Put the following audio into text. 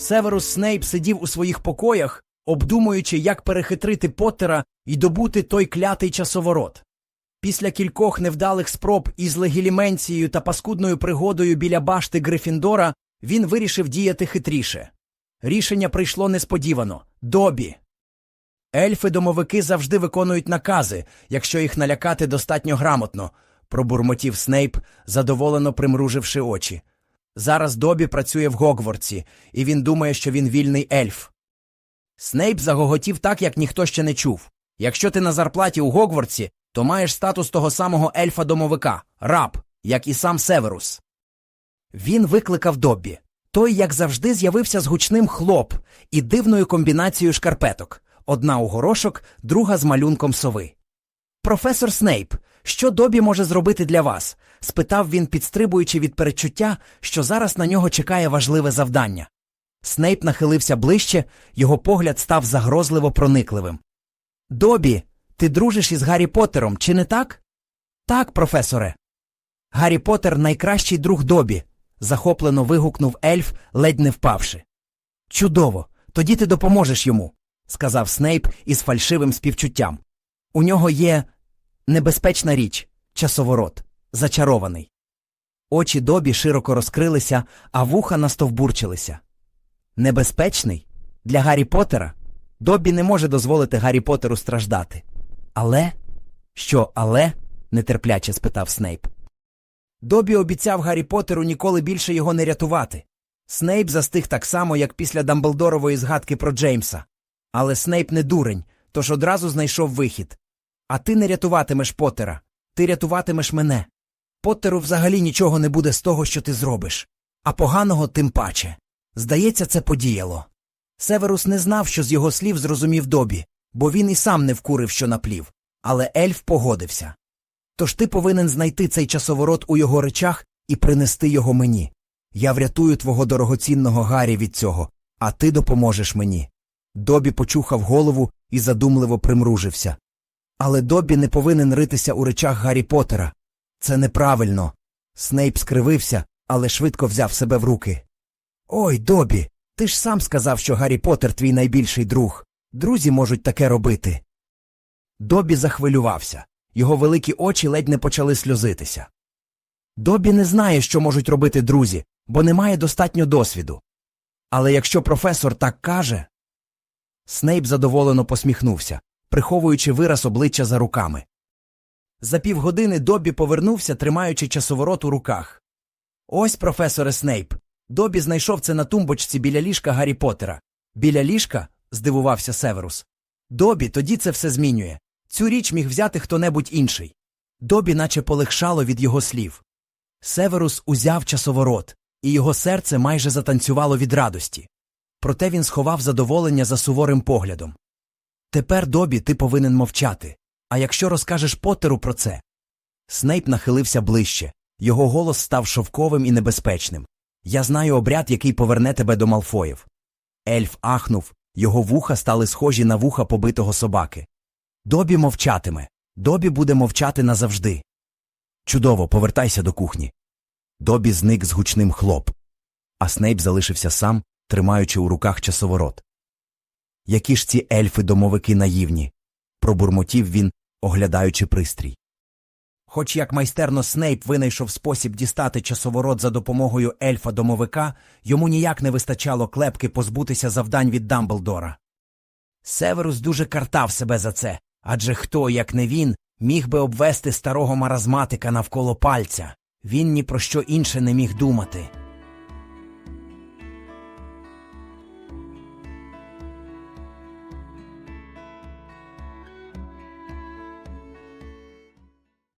Северус Снейп сидів у своїх покоях, обдумуючи, як перехитрити Поттера і добути той клятий часоворот. Після кількох невдалих спроб із легіліменцією та паскудною пригодою біля башти Грифіндора він вирішив діяти хитріше. Рішення прийшло несподівано Добі. Ельфи-домовики завжди виконують накази, якщо їх налякати достатньо грамотно, пробурмотів Снейп, задоволено примруживши очі. Зараз Добі працює в Гогвартсі, і він думає, що він вільний ельф. Снейп загоготів так, як ніхто ще не чув. Якщо ти на зарплаті у Гогвартсі, то маєш статус того самого ельфа-домовика, раб, як і сам Северус. Він викликав Доббі. Той, як завжди, з'явився з гучним хлоп і дивною комбінацією шкарпеток одна у горошок, друга з малюнком сови. Професор Снейп, що Добі може зробити для вас? спитав він, підстрибуючи від перечуття, що зараз на нього чекає важливе завдання. Снейп нахилився ближче, його погляд став загрозливо проникливим. Добі, ти дружиш із Гаррі Поттером, чи не так? Так, професоре. Гаррі Поттер – найкращий друг Добі, захоплено вигукнув ельф, ледь не впавши. Чудово, тоді ти допоможеш йому, сказав Снейп із фальшивим співчуттям. У нього є небезпечна річ часоворот, зачарований. Очі Добі широко розкрилися, а вуха настовбурчилися. Небезпечний? Для Гаррі Поттера? Добі не може дозволити Гаррі Поттеру страждати. Але? Що, але? нетерпляче спитав Снейп. Добі обіцяв Гаррі Поттеру ніколи більше його не рятувати. Снейп застиг так само, як після Дамблдорової згадки про Джеймса. Але Снейп не дурень, тож одразу знайшов вихід. А ти не рятуватимеш Поттера, ти рятуватимеш мене. Поттеру взагалі нічого не буде з того, що ти зробиш. А поганого тим паче. Здається, це подіяло. Северус не знав, що з його слів зрозумів Добі, бо він і сам не вкурив, що наплів. Але ельф погодився. Тож ти повинен знайти цей часоворот у його речах і принести його мені. Я врятую твого дорогоцінного Гаррі від цього, а ти допоможеш мені. Добі почухав голову і задумливо примружився. Але Добі не повинен ритися у речах Гаррі Поттера. Це неправильно. Снейп скривився, але швидко взяв себе в руки. Ой, Добі, ти ж сам сказав, що Гаррі Поттер твій найбільший друг. Друзі можуть таке робити. Добі захвилювався. Його великі очі ледь не почали сльозитися. Добі не знає, що можуть робити друзі, бо не має достатньо досвіду. Але якщо професор так каже. Снейп задоволено посміхнувся, приховуючи вираз обличчя за руками. За півгодини Добі повернувся, тримаючи часоворот у руках. Ось, професоре Снейп. Добі знайшов це на тумбочці біля ліжка Гаррі Поттера. Біля ліжка? здивувався Северус. Добі, тоді це все змінює. Цю річ міг взяти хто-небудь інший. Добі наче полегшало від його слів. Северус узяв часоворот, і його серце майже затанцювало від радості. Проте він сховав задоволення за суворим поглядом. Тепер, Добі, ти повинен мовчати. А якщо розкажеш Поттеру про це. Снейп нахилився ближче. Його голос став шовковим і небезпечним. Я знаю обряд, який поверне тебе до Малфоїв. Ельф ахнув, його вуха стали схожі на вуха побитого собаки. Добі мовчатиме. Добі буде мовчати назавжди. Чудово, повертайся до кухні. Добі зник з гучним хлоп. А Снейп залишився сам, тримаючи у руках часоворот. Які ж ці ельфи-домовики наївні, пробурмотів він, оглядаючи пристрій. Хоч як майстерно Снейп винайшов спосіб дістати часоворот за допомогою ельфа-домовика, йому ніяк не вистачало клепки позбутися завдань від Дамблдора. Северус дуже картав себе за це, адже хто, як не він, міг би обвести старого маразматика навколо пальця. Він ні про що інше не міг думати.